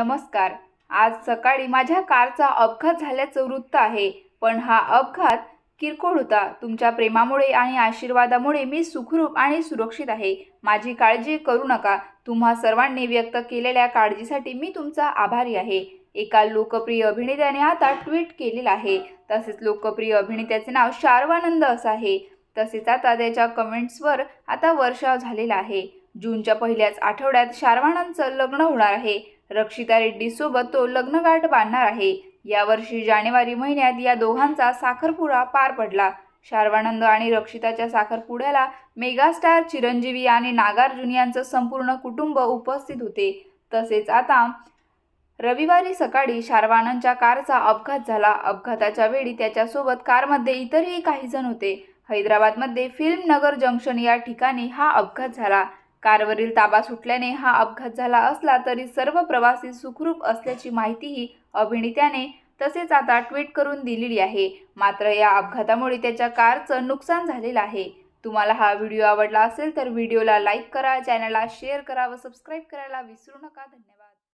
नमस्कार. आज सकाळी माझ्या कारचा अपघात झाल्याचं वृत्त आहे पण हा अपघात किरकोळ होता. तुमच्या प्रेमामुळे आणि आशीर्वादामुळे मी सुखरूप आणि सुरक्षित आहे. माझी काळजी करू नका. तुम्हा सर्वांनी व्यक्त केलेल्या काळजीसाठी मी तुमचा आभारी आहे. एका लोकप्रिय अभिनेत्याने आता ट्विट केलेलं आहे. तसेच लोकप्रिय अभिनेत्याचे नाव शार्वानंद असं आहे. तसेच आता त्याच्या कमेंट्सवर आता वर्षाव झालेला आहे. जूनच्या पहिल्याच आठवड्यात शारवाणांचं लग्न होणार आहे. रक्षिता रेड्डीसोबत तो लग्नगाठ बांधणार आहे. यावर्षी जानेवारी महिन्यात या दोघांचा साखरपुडा पार पडला. शारवानंद आणि रक्षिताच्या साखरपुड्याला मेगास्टार चिरंजीवी आणि नागार्जुन यांचं संपूर्ण कुटुंब उपस्थित होते. तसेच आता रविवारी सकाळी शारवानंदच्या कारचा अपघात झाला. अपघाताच्या वेळी त्याच्यासोबत कारमध्ये इतरही काही जण होते. हैदराबादमध्ये फिल्म नगर जंक्शन या ठिकाणी हा अपघात झाला. कारवरील ताबा सुटल्याने हा अपघात झाला असला तरी सर्व प्रवासी सुखरूप असल्याची माहितीही अभिनेत्याने तसेच आता ट्विट करून दिलेली आहे. मात्र या अपघातामुळे त्याच्या कारचं नुकसान झालेलं आहे. तुम्हाला हा व्हिडिओ आवडला असेल तर व्हिडिओला लाईक करा चॅनलला शेअर करा व सबस्क्राईब करायला विसरू नका. धन्यवाद.